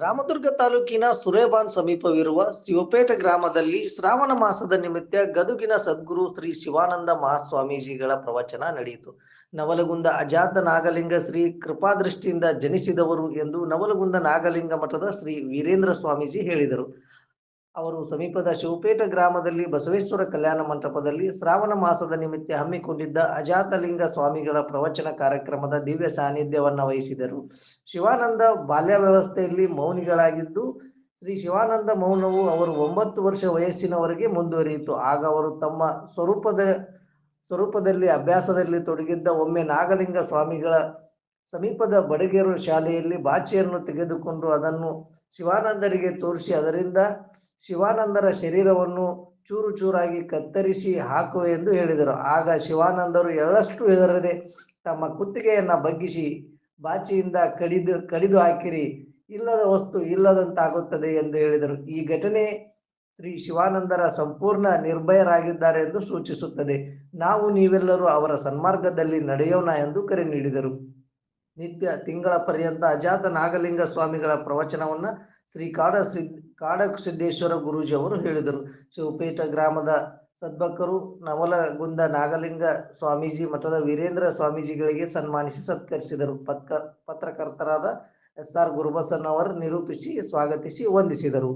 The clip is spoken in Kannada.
ರಾಮದುರ್ಗ ತಾಲೂಕಿನ ಸುರೇಬಾನ್ ಸಮೀಪವಿರುವ ಶಿವಪೇಟೆ ಗ್ರಾಮದಲ್ಲಿ ಶ್ರಾವಣ ಮಾಸದ ನಿಮಿತ್ತ ಗದುಗಿನ ಸದ್ಗುರು ಶ್ರೀ ಶಿವಾನಂದ ಮಹಾಸ್ವಾಮೀಜಿಗಳ ಪ್ರವಚನ ನಡೆಯಿತು. ನವಲಗುಂದ ಅಜಾತ ನಾಗಲಿಂಗ ಶ್ರೀ ಕೃಪಾದೃಷ್ಟಿಯಿಂದ ಜನಿಸಿದವರು ಎಂದು ನವಲಗುಂದ ನಾಗಲಿಂಗ ಮಠದ ಶ್ರೀ ವೀರೇಂದ್ರ ಸ್ವಾಮೀಜಿ ಹೇಳಿದರು. ಅವರು ಸಮೀಪದ ಶಿವಪೇಟ ಗ್ರಾಮದಲ್ಲಿ ಬಸವೇಶ್ವರ ಕಲ್ಯಾಣ ಮಂಟಪದಲ್ಲಿ ಶ್ರಾವಣ ಮಾಸದ ನಿಮಿತ್ತ ಹಮ್ಮಿಕೊಂಡಿದ್ದ ಅಜಾತಲಿಂಗ ಸ್ವಾಮಿಗಳ ಪ್ರವಚನ ಕಾರ್ಯಕ್ರಮದ ದಿವ್ಯ ಸಾನ್ನಿಧ್ಯವನ್ನು ವಹಿಸಿದರು. ಶಿವಾನಂದ ಬಾಲ್ಯ ವ್ಯವಸ್ಥೆಯಲ್ಲಿ ಮೌನಿಗಳಾಗಿದ್ದು, ಶ್ರೀ ಶಿವಾನಂದ ಮೌನವು ಅವರು ಒಂಬತ್ತು ವರ್ಷ ವಯಸ್ಸಿನವರೆಗೆ ಮುಂದುವರಿಯಿತು. ಆಗ ಅವರು ತಮ್ಮ ಸ್ವರೂಪದ, ಸ್ವರೂಪದಲ್ಲಿ, ಅಭ್ಯಾಸದಲ್ಲಿ ತೊಡಗಿದ್ದ ಒಮ್ಮೆ ನಾಗಲಿಂಗ ಸ್ವಾಮಿಗಳ ಸಮೀಪದ ಬಡಗೇರು ಶಾಲೆಯಲ್ಲಿ ಬಾಚಿಯನ್ನು ತೆಗೆದುಕೊಂಡು ಅದನ್ನು ಶಿವಾನಂದರಿಗೆ ತೋರಿಸಿ, ಅದರಿಂದ ಶಿವಾನಂದರ ಶರೀರವನ್ನು ಚೂರು ಚೂರಾಗಿ ಕತ್ತರಿಸಿ ಹಾಕುವೆ ಎಂದು ಹೇಳಿದರು. ಆಗ ಶಿವಾನಂದರು ಎಳ್ಳಷ್ಟು ಹೆದರದೆ ತಮ್ಮ ಕುತ್ತಿಗೆಯನ್ನ ಬಗ್ಗಿಸಿ, ಬಾಚಿಯಿಂದ ಕಡಿದು ಕಡಿದು ಹಾಕಿರಿ, ಇಲ್ಲದ ವಸ್ತು ಇಲ್ಲದಂತಾಗುತ್ತದೆ ಎಂದು ಹೇಳಿದರು. ಈ ಘಟನೆ ಶ್ರೀ ಶಿವಾನಂದರ ಸಂಪೂರ್ಣ ನಿರ್ಭಯರಾಗಿದ್ದಾರೆ ಎಂದು ಸೂಚಿಸುತ್ತದೆ. ನಾವು ನೀವೆಲ್ಲರೂ ಅವರ ಸನ್ಮಾರ್ಗದಲ್ಲಿ ನಡೆಯೋಣ ಎಂದು ಕರೆ ನೀಡಿದರು. ನಿತ್ಯ ತಿಂಗಳ ಪರ್ಯಂತ ಅಜಾತ ನಾಗಲಿಂಗ ಸ್ವಾಮಿಗಳ ಪ್ರವಚನವನ್ನ ಶ್ರೀ ಕಾಡ ಸಿದ್ ಕಾಡ ಸಿದ್ದೇಶ್ವರ ಗುರೂಜಿ ಅವರು ಹೇಳಿದರು. ಶಿವಪೇಟ ಗ್ರಾಮದ ಸದ್ಭಕ್ತರು ನವಲಗುಂದ ನಾಗಲಿಂಗ ಸ್ವಾಮೀಜಿ ಮಠದ ವೀರೇಂದ್ರ ಸ್ವಾಮೀಜಿಗಳಿಗೆ ಸನ್ಮಾನಿಸಿ ಸತ್ಕರಿಸಿದರು. ಪತ್ಕ, ಪತ್ರಕರ್ತರಾದ ಎಸ್ ಆರ್ ಗುರುಬಸನ್ ಅವರು ನಿರೂಪಿಸಿ, ಸ್ವಾಗತಿಸಿ, ವಂದಿಸಿದರು.